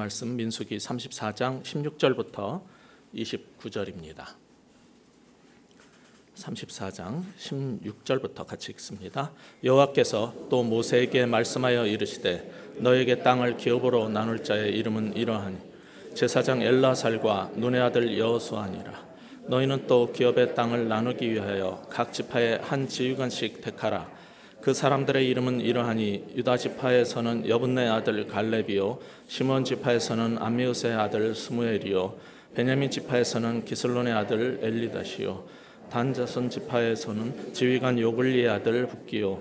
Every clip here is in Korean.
말씀 민수기 34장 16절부터 29절입니다. 34장 16절부터 같이 읽습니다. 여호와께서 또 모세에게 말씀하여 이르시되 너에게 땅을 기업으로 나눌 자의 이름은 이러하니 제사장 엘라살과 눈의 아들 여호수아니라 너희는 또 기업의 땅을 나누기 위하여 각 지파에 한 지휘관씩 택하라 그 사람들의 이름은 이러하니 유다 지파에서는 여분네 아들 갈렙이요 시몬 지파에서는 암미우스의 아들 스무엘이요 베냐민 지파에서는 기슬론의 아들 엘리다시요 단 자손 지파에서는 지휘관 요글리의 아들 북기요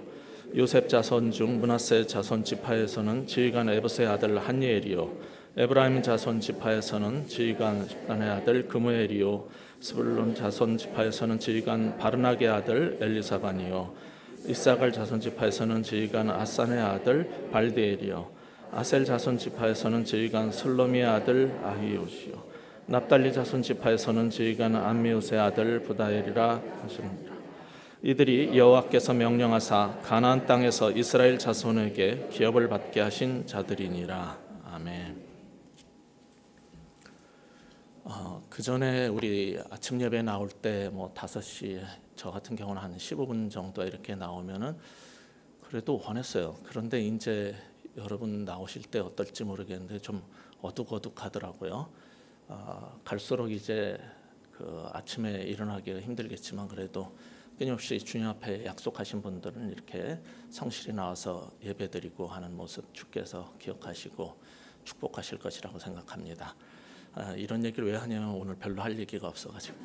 요셉 자손 중 문하세 자손 지파에서는 지휘관 에버스의 아들 한예엘이요 에브라임 자손 지파에서는 지휘관 십단의 아들 그무엘이요 스불론 자손 지파에서는 지휘관 바르나게 아들 엘리사반이요 이사갈 자손 지파에서는 지휘관 아산의 아들 발디엘이요 아셀 자손 지파에서는 지휘관 슬로미의 아들 아히옷이요 납달리 자손 지파에서는 지휘관 암미우스의 아들 부다엘이라 하십니다. 이들이 여호와께서 명령하사 가나안 땅에서 이스라엘 자손에게 기업을 받게 하신 자들이니라. 아멘. 어, 그 전에 우리 아침 예배 나올 때 뭐 5시 저 같은 경우는 한 15분 정도 이렇게 나오면은 그래도 원했어요. 그런데 이제 여러분 나오실 때 어떨지 모르겠는데 좀 어둑어둑하더라고요. 아, 갈수록 이제 그 아침에 일어나기가 힘들겠지만 그래도 끊임없이 주님 앞에 약속하신 분들은 이렇게 성실히 나와서 예배드리고 하는 모습 주께서 기억하시고 축복하실 것이라고 생각합니다. 아, 이런 얘기를 왜 하냐면 오늘 별로 할 얘기가 없어가지고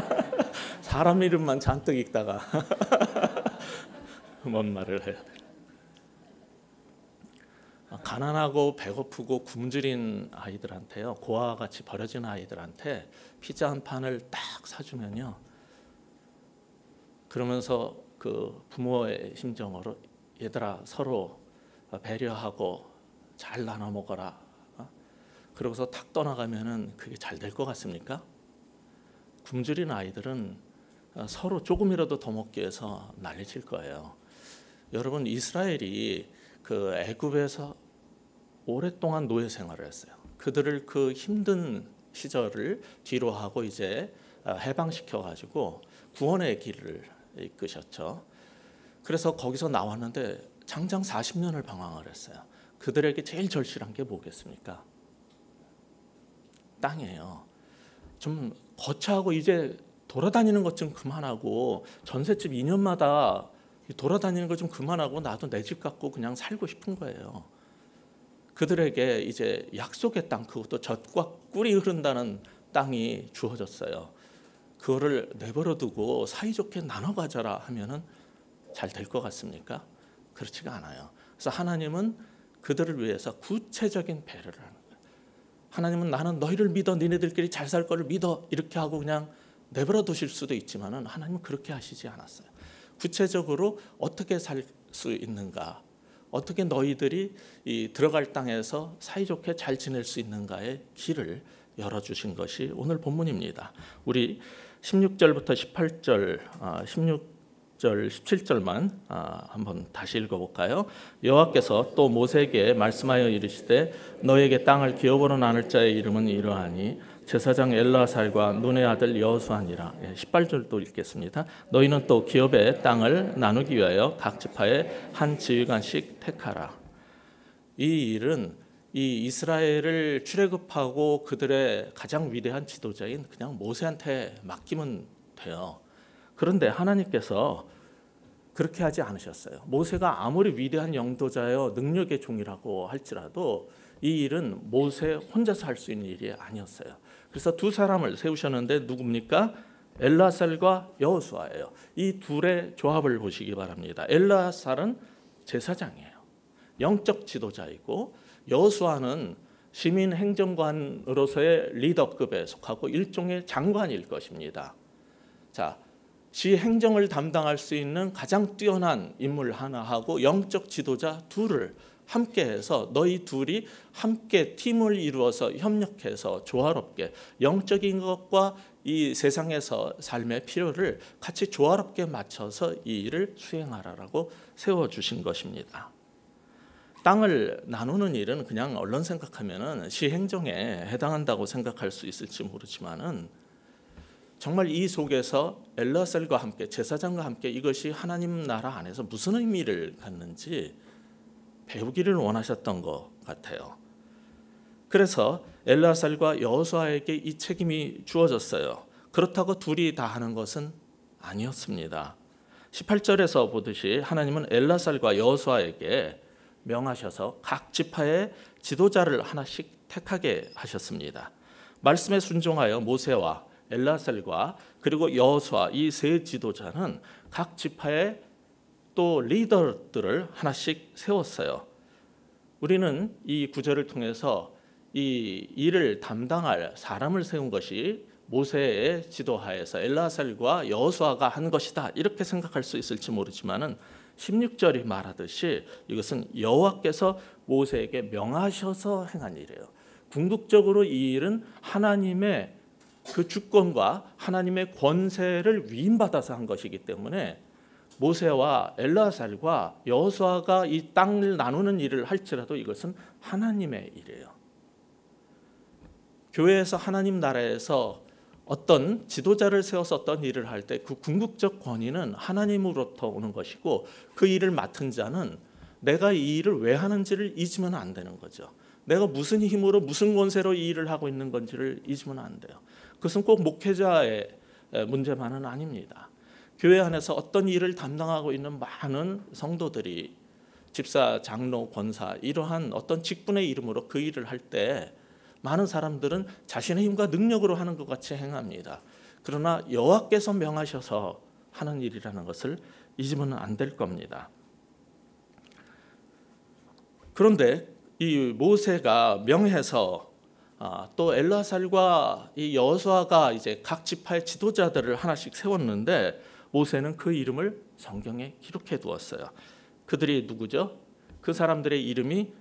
사람 이름만 잔뜩 읽다가 뭔 말을 해야 돼? 아, 가난하고 배고프고 굶주린 아이들한테요 고아와 같이 버려진 아이들한테 피자 한 판을 딱 사주면요 그러면서 그 부모의 심정으로 얘들아 서로 배려하고 잘 나눠 먹어라 그러고서 탁 떠나가면은 그게 잘 될 것 같습니까? 굶주린 아이들은 어, 서로 조금이라도 더 먹기 위해서 난리칠 거예요. 여러분 이스라엘이 그 애굽에서 오랫동안 노예 생활을 했어요. 그들을 그 힘든 시절을 뒤로 하고 이제 어, 해방시켜 가지고 구원의 길을 이끄셨죠. 그래서 거기서 나왔는데 장장 40년을 방황을 했어요. 그들에게 제일 절실한 게 뭐겠습니까? 땅이에요. 좀 거처하고 이제 돌아다니는 것 좀 그만하고 전셋집 2년마다 돌아다니는 것 좀 그만하고 나도 내 집 갖고 그냥 살고 싶은 거예요. 그들에게 이제 약속의 땅 그것도 젖과 꿀이 흐른다는 땅이 주어졌어요. 그거를 내버려 두고 사이좋게 나눠 가져라 하면은 잘 될 것 같습니까? 그렇지가 않아요. 그래서 하나님은 그들을 위해서 구체적인 배려를 하는 하나님은 나는 너희를 믿어 니네들끼리 잘 살 거를 믿어 이렇게 하고 그냥 내버려 두실 수도 있지만은 하나님은 그렇게 하시지 않았어요. 구체적으로 어떻게 살 수 있는가? 어떻게 너희들이 이 들어갈 땅에서 사이좋게 잘 지낼 수 있는가의 길을 열어 주신 것이 오늘 본문입니다. 우리 16절부터 18절 16 16 절 17절만 아, 한번 다시 읽어볼까요? 여호와께서 또 모세에게 말씀하여 이르시되 너에게 땅을 기업으로 나눌 자의 이름은 이러하니 제사장 엘라살과 눈의 아들 여호수아니라 18절도 예, 읽겠습니다. 너희는 또 기업의 땅을 나누기 위하여 각 지파에 한 지휘관씩 택하라. 이 일은 이 이스라엘을 출애굽하고 그들의 가장 위대한 지도자인 그냥 모세한테 맡기면 돼요. 그런데 하나님께서 그렇게 하지 않으셨어요. 모세가 아무리 위대한 영도자여 능력의 종이라고 할지라도 이 일은 모세 혼자서 할 수 있는 일이 아니었어요. 그래서 두 사람을 세우셨는데 누굽니까? 엘라살과 여호수아예요. 이 둘의 조합을 보시기 바랍니다. 엘라살은 제사장이에요. 영적 지도자이고 여호수아는 시민 행정관으로서의 리더급에 속하고 일종의 장관일 것입니다. 자, 시 행정을 담당할 수 있는 가장 뛰어난 인물 하나하고 영적 지도자 둘을 함께해서 너희 둘이 함께 팀을 이루어서 협력해서 조화롭게 영적인 것과 이 세상에서 삶의 필요를 같이 조화롭게 맞춰서 이 일을 수행하라라고 세워 주신 것입니다. 땅을 나누는 일은 그냥 언론 생각하면은 시행정에 해당한다고 생각할 수 있을지 모르지만은 정말 이 속에서 엘라셀과 함께 제사장과 함께 이것이 하나님 나라 안에서 무슨 의미를 갖는지 배우기를 원하셨던 것 같아요. 그래서 엘라살과 여호수아에게 이 책임이 주어졌어요. 그렇다고 둘이 다 하는 것은 아니었습니다. 18절에서 보듯이 하나님은 엘라살과 여호수아에게 명하셔서 각 지파의 지도자를 하나씩 택하게 하셨습니다. 말씀에 순종하여 모세와 엘라살과 그리고 여호수아 이 세 지도자는 각 지파의 또 리더들을 하나씩 세웠어요. 우리는 이 구절을 통해서 이 일을 담당할 사람을 세운 것이 모세의 지도하에서 엘라살과 여호수아가 한 것이다 이렇게 생각할 수 있을지 모르지만은 16절이 말하듯이 이것은 여호와께서 모세에게 명하셔서 행한 일이에요. 궁극적으로 이 일은 하나님의 그 주권과 하나님의 권세를 위임받아서 한 것이기 때문에 모세와 엘라살과 여호수아가 이 땅을 나누는 일을 할지라도 이것은 하나님의 일이에요. 교회에서 하나님 나라에서 어떤 지도자를 세워서 어떤 일을 할 때 그 궁극적 권위는 하나님으로부터 오는 것이고 그 일을 맡은 자는 내가 이 일을 왜 하는지를 잊으면 안 되는 거죠. 내가 무슨 힘으로 무슨 권세로 이 일을 하고 있는 건지를 잊으면 안 돼요. 그것은 꼭 목회자의 문제만은 아닙니다. 교회 안에서 어떤 일을 담당하고 있는 많은 성도들이 집사, 장로, 권사 이러한 어떤 직분의 이름으로 그 일을 할 때 많은 사람들은 자신의 힘과 능력으로 하는 것 같이 행합니다. 그러나 여호와께서 명하셔서 하는 일이라는 것을 잊으면 안 될 겁니다. 그런데 이 모세가 명해서 아, 또 엘라살과 이 여호수아가 이제 각 지파의 지도자들을 하나씩 세웠는데 모세는 그 이름을 성경에 기록해 두었어요. 그들이 누구죠? 그 사람들의 이름이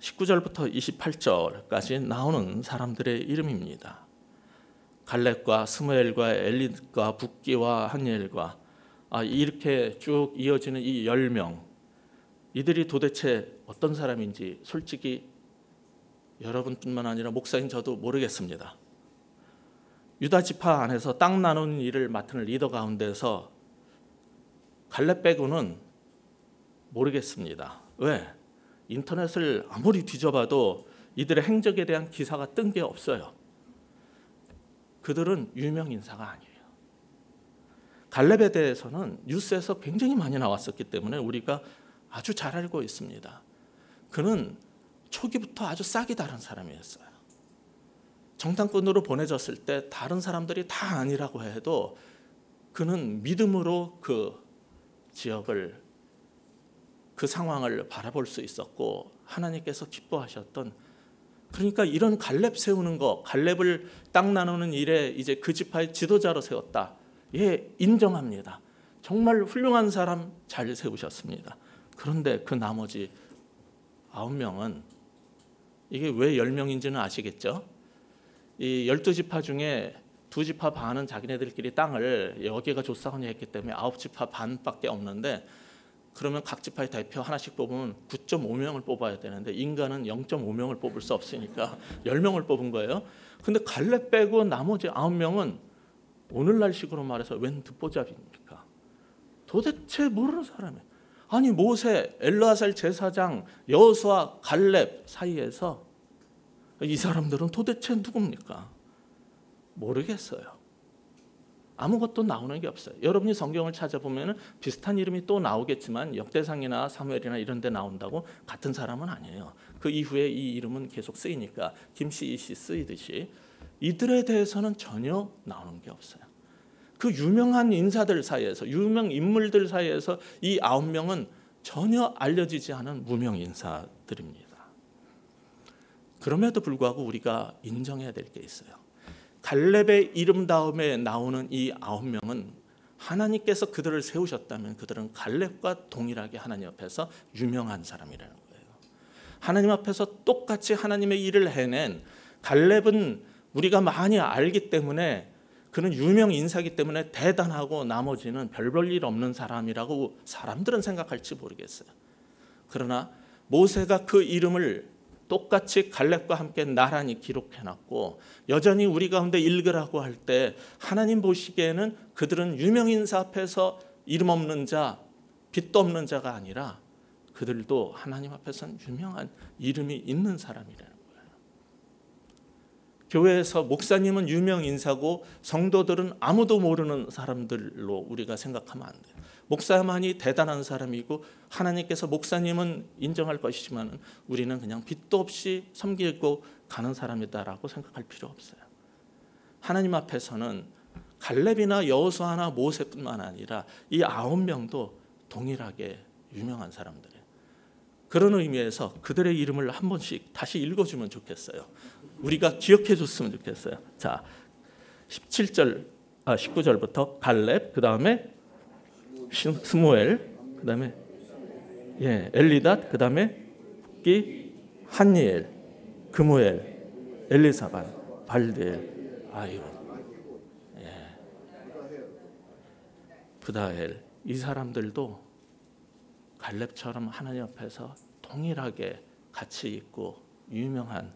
19절부터 28절까지 나오는 사람들의 이름입니다. 갈렙과 스무엘과 엘리과 북기와 한예엘과 아, 이렇게 쭉 이어지는 이열명 이들이 도대체 어떤 사람인지 솔직히 여러분뿐만 아니라 목사인 저도 모르겠습니다. 유다 지파 안에서 땅 나누는 일을 맡은 리더 가운데서 갈렙 빼고는 모르겠습니다. 왜? 인터넷을 아무리 뒤져봐도 이들의 행적에 대한 기사가 뜬 게 없어요. 그들은 유명 인사가 아니에요. 갈렙에 대해서는 뉴스에서 굉장히 많이 나왔었기 때문에 우리가 아주 잘 알고 있습니다. 그는 초기부터 아주 싹이 다른 사람이었어요. 정탐꾼으로 보내졌을 때 다른 사람들이 다 아니라고 해도 그는 믿음으로 그 지역을 그 상황을 바라볼 수 있었고 하나님께서 기뻐하셨던 그러니까 이런 갈렙 세우는 거 갈렙을 땅 나누는 일에 이제 그 지파의 지도자로 세웠다. 예, 인정합니다. 정말 훌륭한 사람 잘 세우셨습니다. 그런데 그 나머지 아홉 명은 이게 왜열 명인지는 아시겠죠? 이 열두 지파 중에 두 지파 반은 자기네들끼리 땅을 여기가 조사원이 했기 때문에 아홉 지파 반밖에 없는데 그러면 각 지파의 대표 하나씩 뽑으면 9.5명을 뽑아야 되는데 인간은 0.5명을 뽑을 수 없으니까 10명을 뽑은 거예요. 근데 갈렙 빼고 나머지 9명은 오늘날식으로 말해서 웬 듣보잡입니까? 도대체 모르는 사람이에요. 아니 모세, 엘라살 제사장, 여수와 갈렙 사이에서 이 사람들은 도대체 누굽니까? 모르겠어요. 아무것도 나오는 게 없어요. 여러분이 성경을 찾아보면 비슷한 이름이 또 나오겠지만 역대상이나 사무엘이나 이런 데 나온다고 같은 사람은 아니에요. 그 이후에 이 이름은 계속 쓰이니까 김씨, 이씨 쓰이듯이 이들에 대해서는 전혀 나오는 게 없어요. 그 유명한 인사들 사이에서 유명 인물들 사이에서 이 아홉 명은 전혀 알려지지 않은 무명 인사들입니다. 그럼에도 불구하고 우리가 인정해야 될 게 있어요. 갈렙의 이름 다음에 나오는 이 아홉 명은 하나님께서 그들을 세우셨다면 그들은 갈렙과 동일하게 하나님 앞에서 유명한 사람이라는 거예요. 하나님 앞에서 똑같이 하나님의 일을 해낸 갈렙은 우리가 많이 알기 때문에 그는 유명 인사기 때문에 대단하고 나머지는 별 볼 일 없는 사람이라고 사람들은 생각할지 모르겠어요. 그러나 모세가 그 이름을 똑같이 갈렙과 함께 나란히 기록해 놨고 여전히 우리 가운데 읽으라고 할 때 하나님 보시기에는 그들은 유명 인사 앞에서 이름 없는 자, 빛도 없는 자가 아니라 그들도 하나님 앞에서는 유명한 이름이 있는 사람이라는 거예요. 교회에서 목사님은 유명 인사고 성도들은 아무도 모르는 사람들로 우리가 생각하면 안 돼요. 목사만이 대단한 사람이고 하나님께서 목사님은 인정할 것이지만 우리는 그냥 빛도 없이 섬기고 가는 사람이다라고 생각할 필요 없어요. 하나님 앞에서는 갈렙이나 여호수아나 모세뿐만 아니라 이 아홉 명도 동일하게 유명한 사람들이에요. 그런 의미에서 그들의 이름을 한 번씩 다시 읽어주면 좋겠어요. 우리가 기억해 줬으면 좋겠어요. 자, 17절, 아 19절부터 갈렙, 그 다음에 스무엘, 그 다음에 예, 엘리닷, 그 다음에 기 한니엘, 그무엘, 엘리사반, 발델, 아유, 예, 부다엘 이 사람들도 갈렙처럼 하나님 앞에서 동일하게 가치 있고 유명한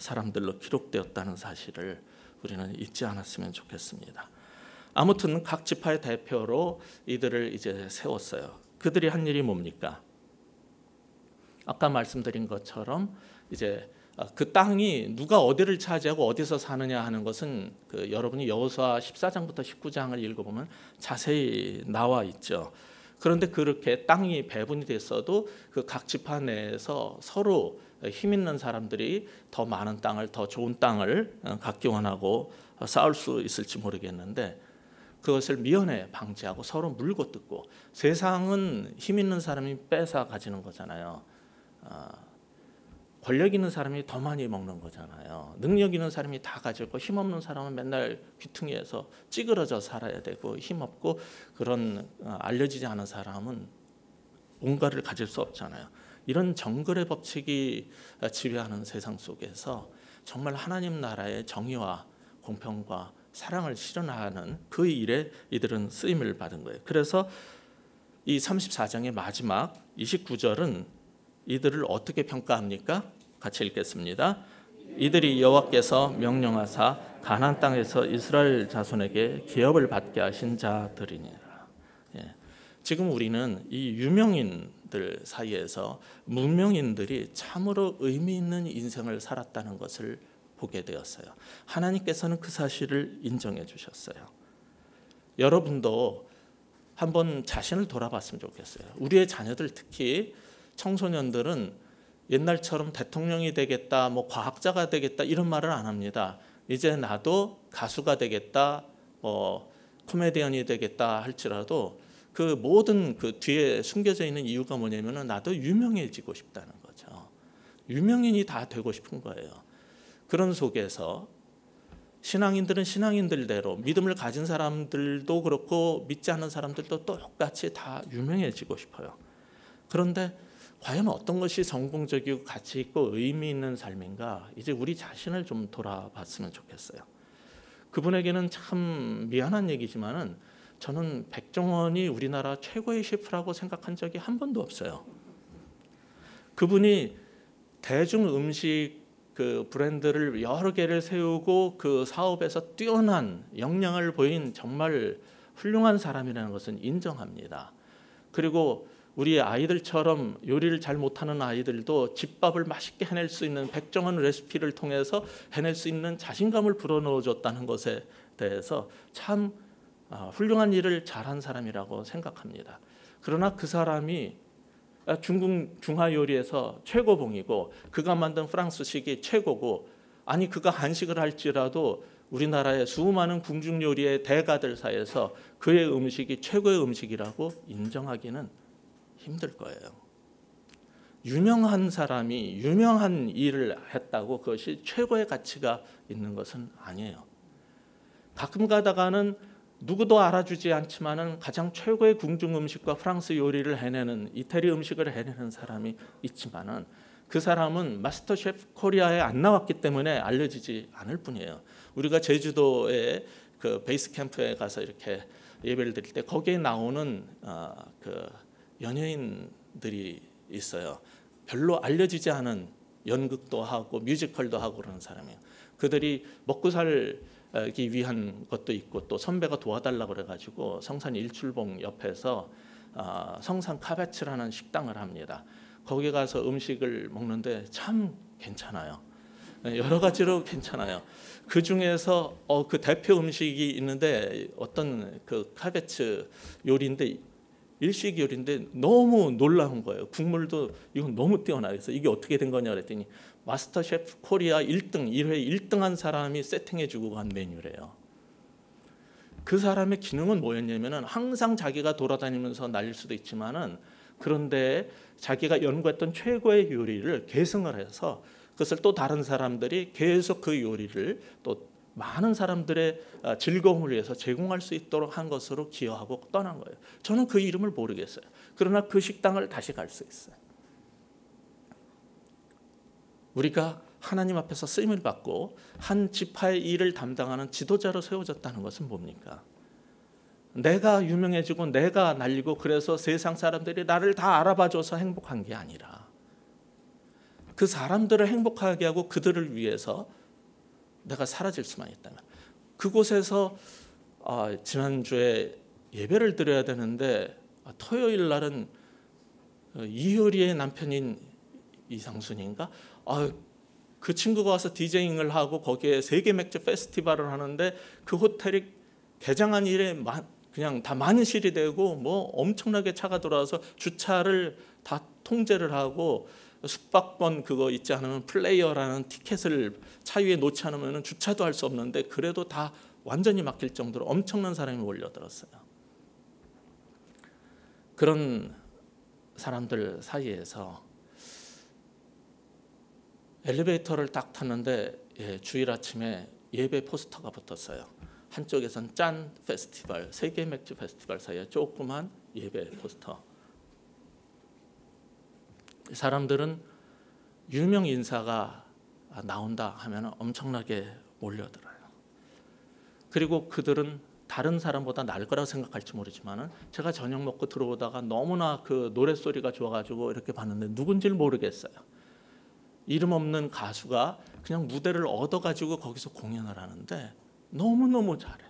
사람들로 기록되었다는 사실을 우리는 잊지 않았으면 좋겠습니다. 아무튼 각 지파의 대표로 이들을 이제 세웠어요. 그들이 한 일이 뭡니까? 아까 말씀드린 것처럼 이제 아, 그 땅이 누가 어디를 차지하고 어디서 사느냐 하는 것은 그 여러분이 여호수아 14장부터 19장을 읽어보면 자세히 나와 있죠. 그런데 그렇게 땅이 배분이 됐어도 그 각 지파 내에서 서로 힘 있는 사람들이 더 많은 땅을 더 좋은 땅을 어, 갖기 원하고 싸울 수 있을지 모르겠는데 그것을 미연에 방지하고 서로 물고 뜯고 세상은 힘 있는 사람이 뺏어 가지는 거잖아요. 어, 권력 있는 사람이 더 많이 먹는 거잖아요. 능력 있는 사람이 다 가지고 힘 없는 사람은 맨날 귀퉁이에서 찌그러져 살아야 되고 힘 없고 그런 어, 알려지지 않은 사람은 뭔가를 가질 수 없잖아요. 이런 정글의 법칙이 지배하는 세상 속에서 정말 하나님 나라의 정의와 공평과 사랑을 실현하는 그 일에 이들은 쓰임을 받은 거예요. 그래서 이 34장의 마지막 29절은 이들을 어떻게 평가합니까? 같이 읽겠습니다. 이들이 여호와께서 명령하사 가나안 땅에서 이스라엘 자손에게 기업을 받게 하신 자들이니라. 예. 지금 우리는 이 유명인들 사이에서 무명인들이 참으로 의미 있는 인생을 살았다는 것을 보게 되었어요. 하나님께서는 그 사실을 인정해 주셨어요. 여러분도 한번 자신을 돌아봤으면 좋겠어요. 우리의 자녀들 특히 청소년들은 옛날처럼 대통령이 되겠다, 뭐 과학자가 되겠다 이런 말을 안 합니다. 이제 나도 가수가 되겠다, 뭐 코미디언이 되겠다 할지라도 그 모든 그 뒤에 숨겨져 있는 이유가 뭐냐면은 나도 유명해지고 싶다는 거죠. 유명인이 다 되고 싶은 거예요. 그런 속에서 신앙인들은 신앙인들대로 믿음을 가진 사람들도 그렇고 믿지 않는 사람들도 똑같이 다 유명해지고 싶어요. 그런데 과연 어떤 것이 성공적이고 가치 있고 의미 있는 삶인가? 이제 우리 자신을 좀 돌아봤으면 좋겠어요. 그분에게는 참 미안한 얘기지만은 저는 백종원이 우리나라 최고의 셰프라고 생각한 적이 한 번도 없어요. 그분이 대중 음식 그 브랜드를 여러 개를 세우고 그 사업에서 뛰어난 역량을 보인 정말 훌륭한 사람이라는 것은 인정합니다. 그리고 우리 아이들처럼 요리를 잘 못하는 아이들도 집밥을 맛있게 해낼 수 있는 백종원 레시피를 통해서 해낼 수 있는 자신감을 불어넣어줬다는 것에 대해서 참 아, 훌륭한 일을 잘한 사람이라고 생각합니다. 그러나 그 사람이 아, 중국 중화 요리에서 최고봉이고 그가 만든 프랑스식이 최고고 아니 그가 한식을 할지라도 우리나라의 수많은 궁중 요리의 대가들 사이에서 그의 음식이 최고의 음식이라고 인정하기는 힘들 거예요. 유명한 사람이 유명한 일을 했다고 그것이 최고의 가치가 있는 것은 아니에요. 가끔 가다가는 누구도 알아주지 않지만은 가장 최고의 궁중 음식과 프랑스 요리를 해내는 이태리 음식을 해내는 사람이 있지만은 그 사람은 마스터 셰프 코리아에 안 나왔기 때문에 알려지지 않을 뿐이에요. 우리가 제주도에 그 베이스 캠프에 가서 이렇게 예배를 드릴 때 거기에 나오는 어, 그 연예인들이 있어요. 별로 알려지지 않은 연극도 하고 뮤지컬도 하고 그러는 사람이에요. 그들이 먹고 살기 위한 것도 있고 또 선배가 도와달라 그래가지고 성산 일출봉 옆에서 아, 성산 카베츠라는 식당을 합니다. 거기 가서 음식을 먹는데 참 괜찮아요. 여러 가지로 괜찮아요. 그 중에서 어, 그 대표 음식이 있는데 어떤 그 카베츠 요리인데 일식 요리인데 너무 놀라운 거예요. 국물도 이건 너무 뛰어나. 그래서 이게 어떻게 된 거냐 그랬더니 마스터 셰프 코리아 1등 1회 1등한 사람이 세팅해 주고 간 메뉴래요. 그 사람의 기능은 뭐였냐면은 항상 자기가 돌아다니면서 날릴 수도 있지만은 그런데 자기가 연구했던 최고의 요리를 계승을 해서 그것을 또 다른 사람들이 계속 그 요리를 또 많은 사람들의 아, 즐거움을 위해서 제공할 수 있도록 한 것으로 기여하고 떠난 거예요. 저는 그 이름을 모르겠어요. 그러나 그 식당을 다시 갈 수 있어요. 우리가 하나님 앞에서 쓰임을 받고 한 지파의 일을 담당하는 지도자로 세워졌다는 것은 뭡니까? 내가 유명해지고 내가 날리고 그래서 세상 사람들이 나를 다 알아봐줘서 행복한 게 아니라 그 사람들을 행복하게 하고 그들을 위해서 내가 사라질 수만 있다면. 그곳에서 아, 지난주에 예배를 드려야 되는데 아, 토요일 날은 어, 이효리의 남편인 이상순인가? 아, 그 친구가 와서 디제잉을 하고 거기에 세계 맥주 페스티벌을 하는데 그 호텔이 개장한 일에 그냥 다 만실이 되고 뭐 엄청나게 차가 돌아와서 주차를 다 통제를 하고 숙박권 그거 있지 않으면 플레이어라는 티켓을 차 위에 놓지 않으면 주차도 할 수 없는데 그래도 다 완전히 막힐 정도로 엄청난 사람이 몰려들었어요. 그런 사람들 사이에서 엘리베이터를 딱 탔는데 예, 주일 아침에 예배 포스터가 붙었어요. 한쪽에선 짠 페스티벌, 세계 맥주 페스티벌 사이에 조그만 예배 포스터. 사람들은 유명 인사가 나온다 하면 엄청나게 몰려들어요. 그리고 그들은 다른 사람보다 날 거라고 생각할지 모르지만은 제가 저녁 먹고 들어오다가 너무나 그 노래 소리가 좋아가지고 이렇게 봤는데 누군지를 모르겠어요. 이름 없는 가수가 그냥 무대를 얻어가지고 거기서 공연을 하는데 너무 너무 잘해.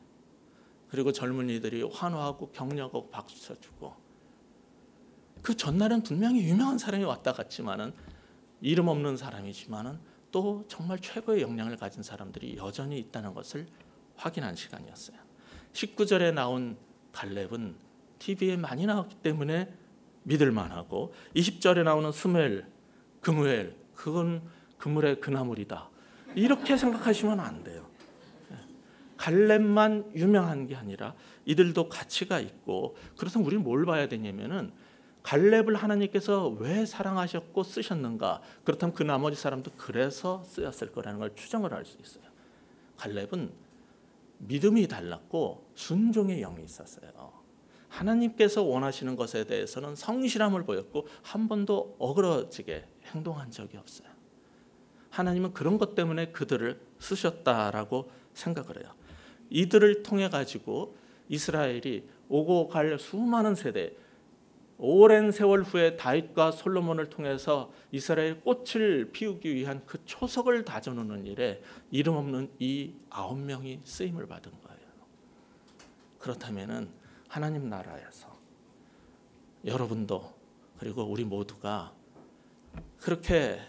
그리고 젊은이들이 환호하고 격려하고 박수 쳐주고 그 전날은 분명히 유명한 사람이 왔다 갔지만은 이름 없는 사람이지만은 또 정말 최고의 역량을 가진 사람들이 여전히 있다는 것을 확인한 시간이었어요. 19절에 나온 갈렙은 TV에 많이 나왔기 때문에 믿을 만하고 20절에 나오는 스멜, 금우엘 그건 그물의 그나물이다. 이렇게 생각하시면 안 돼요. 갈렙만 유명한 게 아니라 이들도 가치가 있고 그래서 우리는 뭘 봐야 되냐면은 갈렙을 하나님께서 왜 사랑하셨고 쓰셨는가? 그렇다면 그 나머지 사람도 그래서 쓰였을 거라는 걸 추정을 할 수 있어요. 갈렙은 믿음이 달랐고 순종의 영이 있었어요. 하나님께서 원하시는 것에 대해서는 성실함을 보였고 한 번도 어그러지게 행동한 적이 없어요. 하나님은 그런 것 때문에 그들을 쓰셨다라고 생각을 해요. 이들을 통해 가지고 이스라엘이 오고 갈 수많은 세대 오랜 세월 후에 다윗과 솔로몬을 통해서 이스라엘 꽃을 피우기 위한 그 초석을 다져놓는 일에 이름 없는 이 아홉 명이 쓰임을 받은 거예요. 그렇다면은 하나님 나라에서 여러분도 그리고 우리 모두가 그렇게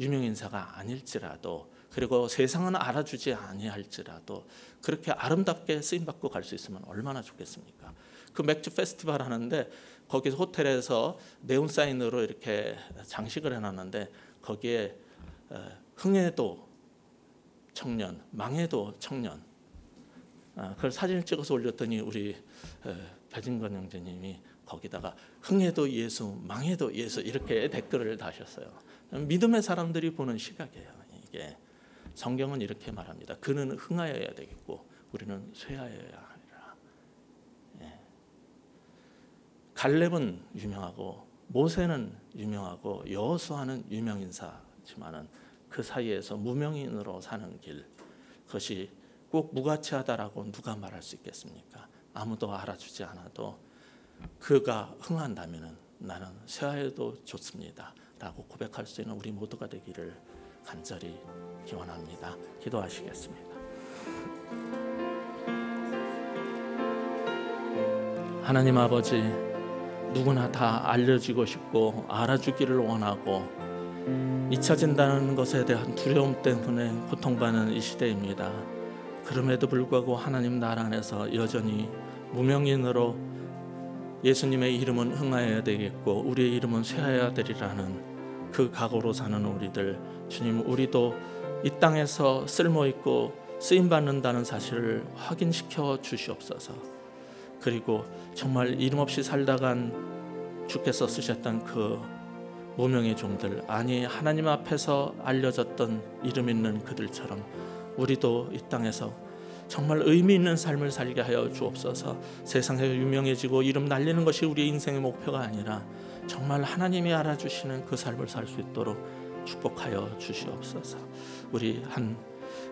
유명 인사가 아닐지라도 그리고 세상은 알아주지 아니할지라도 그렇게 아름답게 쓰임 받고 갈 수 있으면 얼마나 좋겠습니까? 그 맥주 페스티벌 하는데 거기서 호텔에서 네온 사인으로 이렇게 장식을 해놨는데 거기에 어, 흥해도 청년, 망해도 청년. 아, 그걸 사진을 찍어서 올렸더니 우리 어, 배진건 형제님이 거기다가 흥해도 예수, 망해도 예수 이렇게 댓글을 다셨어요. 믿음의 사람들이 보는 시각이에요. 이게 성경은 이렇게 말합니다. 그는 흥하여야 되겠고 우리는 쇠하여야 갈렙은 유명하고 모세는 유명하고 여호수아는 유명 인사지만은 그 사이에서 무명인으로 사는 길 그것이 꼭 무가치하다라고 누가 말할 수 있겠습니까? 아무도 알아주지 않아도 그가 흥한다면은 나는 쇠하여도 좋습니다. 라고 고백할 수 있는 우리 모두가 되기를 간절히 기원합니다. 기도하시겠습니다. 하나님 아버지 누구나 다 알려지고 싶고 알아주기를 원하고 잊혀진다는 것에 대한 두려움 때문에 고통받는 이 시대입니다. 그럼에도 불구하고 하나님 나라 안에서 여전히 무명인으로 예수님의 이름은 흥하여야 되겠고 우리의 이름은 쇠하여야 되리라는 그 각오로 사는 우리들 주님 우리도 이 땅에서 쓸모 있고 쓰임 받는다는 사실을 확인시켜 주시옵소서. 그리고 정말 이름 없이 살다간 주께서 쓰셨던 그 무명의 종들 아니 하나님 앞에서 알려졌던 이름 있는 그들처럼 우리도 이 땅에서 정말 의미 있는 삶을 살게 하여 주옵소서. 세상에 유명해지고 이름 날리는 것이 우리의 인생의 목표가 아니라 정말 하나님이 알아주시는 그 삶을 살 수 있도록 축복하여 주시옵소서. 우리 한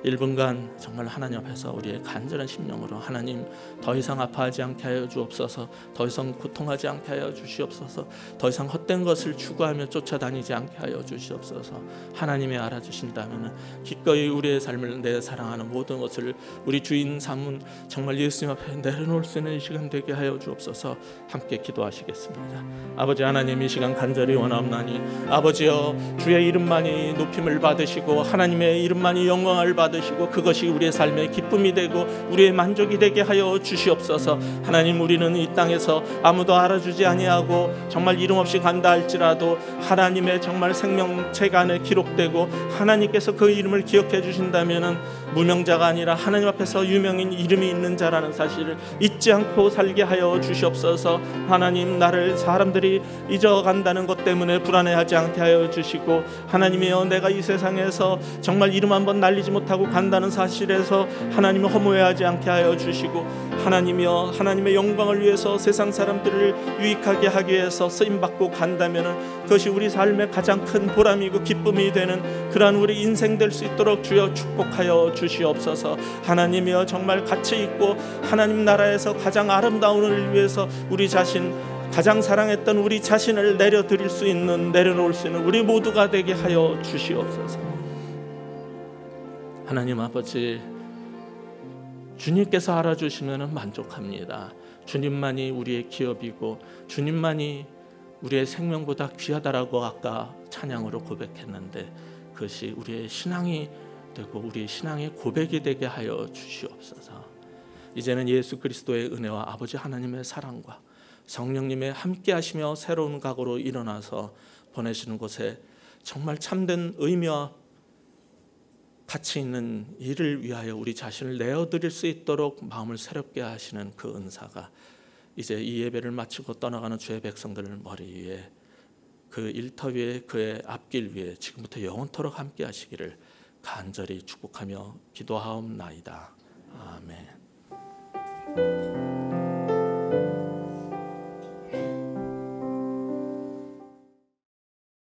1분간 정말 하나님 앞에서 우리의 간절한 심령으로 하나님 더 이상 아파하지 않게 하여 주옵소서 더 이상 고통하지 않게 하여 주시옵소서 더 이상 헛된 것을 추구하며 쫓아다니지 않게 하여 주시옵소서. 하나님이 알아주신다면 기꺼이 우리의 삶을 내 사랑하는 모든 것을 우리 주인 삼은 정말 예수님 앞에 내려놓을 수 있는 이 시간 되게 하여 주옵소서. 함께 기도하시겠습니다. 아버지 하나님 이 시간 간절히 원하옵나니 아버지여 주의 이름만이 높임을 받으시고 하나님의 이름만이 영광을 받 받으시고 그것이 우리의 삶의 기쁨이 되고 우리의 만족이 되게 하여 주시옵소서. 하나님 우리는 이 땅에서 아무도 알아주지 아니하고 정말 이름 없이 간다 할지라도 하나님의 정말 생명책 안에 기록되고 하나님께서 그 이름을 기억해 주신다면은 무명자가 아니라 하나님 앞에서 유명인 이름이 있는 자라는 사실을 잊지 않고 살게 하여 주시옵소서. 하나님 나를 사람들이 잊어간다는 것 때문에 불안해하지 않게 하여 주시고 하나님이여 내가 이 세상에서 정말 이름 한번 날리지 못하고 간다는 사실에서 하나님을 허무해하지 않게 하여 주시고 하나님이여 하나님의 영광을 위해서 세상 사람들을 유익하게 하기 위해서 쓰임 받고 간다면은 그것이 우리 삶의 가장 큰 보람이고 기쁨이 되는 그러한 우리 인생 될 수 있도록 주여 축복하여 주시옵소서. 하나님이여 정말 가치 있고 하나님 나라에서 가장 아름다운 을 위해서 우리 자신 가장 사랑했던 우리 자신을 내려드릴 수 있는 내려놓을 수 있는 우리 모두가 되게 하여 주시옵소서. 하나님 아버지 주님께서 알아주시면 만족합니다. 주님만이 우리의 기업이고 주님만이 우리의 생명보다 귀하다라고 아까 찬양으로 고백했는데 그것이 우리의 신앙이 되고 우리의 신앙의 고백이 되게 하여 주시옵소서. 이제는 예수 그리스도의 은혜와 아버지 하나님의 사랑과 성령님의 함께하시며 새로운 각오로 일어나서 보내시는 곳에 정말 참된 의미와 가치 있는 일을 위하여 우리 자신을 내어 드릴 수 있도록 마음을 새롭게 하시는 그 은사가 이제 이 예배를 마치고 떠나가는 주의 백성들을 머리 위에 그 일터 위에 그의 앞길 위에 지금부터 영원토록 함께 하시기를 간절히 축복하며 기도하옵나이다. 아멘.